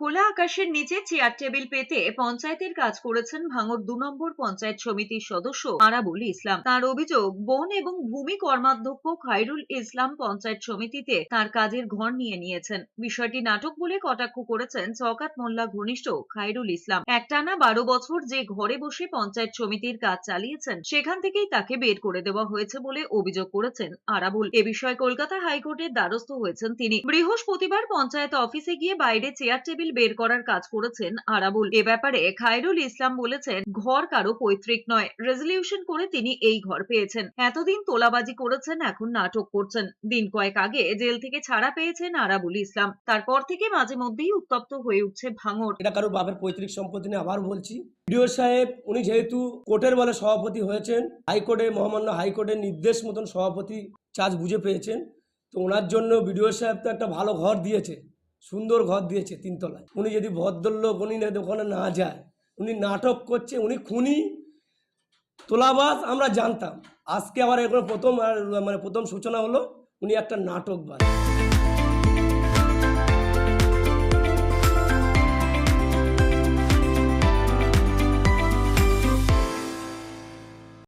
খোলা আকাশের নিচে চেয়ার টেবিল পেতে পঞ্চায়েতের কাজ করেছেন ভাঙর দু নম্বর পঞ্চায়েত সমিতির সদস্য আরাবুল ইসলাম। তার অভিযোগ, বন এবং ভূমি কর্মাধ্যক্ষ খায়রুল ইসলাম পঞ্চায়েত সমিতিতে তার কাজের ঘর নিয়ে নিয়েছেন। বিষয়টি নাটক বলে কটাক্ষ করেছেন চকাত মোল্লা ঘনিষ্ঠ খায়রুল ইসলাম। একটানা বারো বছর যে ঘরে বসে পঞ্চায়েত সমিতির কাজ চালিয়েছেন, সেখান থেকেই তাকে বের করে দেওয়া হয়েছে বলে অভিযোগ করেছেন আরাবুল। এ বিষয়ে কলকাতা হাইকোর্টের দ্বারস্থ হয়েছেন তিনি। বৃহস্পতিবার পঞ্চায়েত অফিসে গিয়ে বাইরে চেয়ার টেবিল বের করার কাজ করেছেন আরাবুল। এ ব্যাপারে খায়রুল ইসলাম বলেছেন, ঘর কারও পৈতৃক নয়। রেজলিউশন করে তিনি এই ঘর পেয়েছেন। এতদিন তোলাবাজি করেছেন, এখন নাটক করছেন। দিন কয়েক আগে জেল থেকে ছাড়া পেয়েছেন আরাবুল ইসলাম। তারপর থেকে মাঝে মধ্যেই উত্তপ্ত হয়ে উঠছে ভাঙর এটা কারও বাপের পৈতৃক সম্পত্তি নিয়ে, আবার বলছি। বিডিও সাহেব, উনি যেহেতু কোর্টের বলে সভাপতি হয়েছেন, হাইকোর্টে, মহামান্য হাইকোর্টের নির্দেশ মতন সভাপতি চার্জ বুঝে পেয়েছেন। তো ওনার জন্য বিডিও সাহেব তো একটা ভালো ঘর দিয়েছে। সুন্দর ঘর দিয়েছে তিনতলায়। উনি যদি ভদ্রলোক, উনি ওখানে না যায়, উনি নাটক করছে, উনি খুনি, তোলাবাজ আমরা জানতাম। আজকে আবার এখন প্রথম মানে প্রথম সূচনা হলো, উনি একটা নাটকবাজ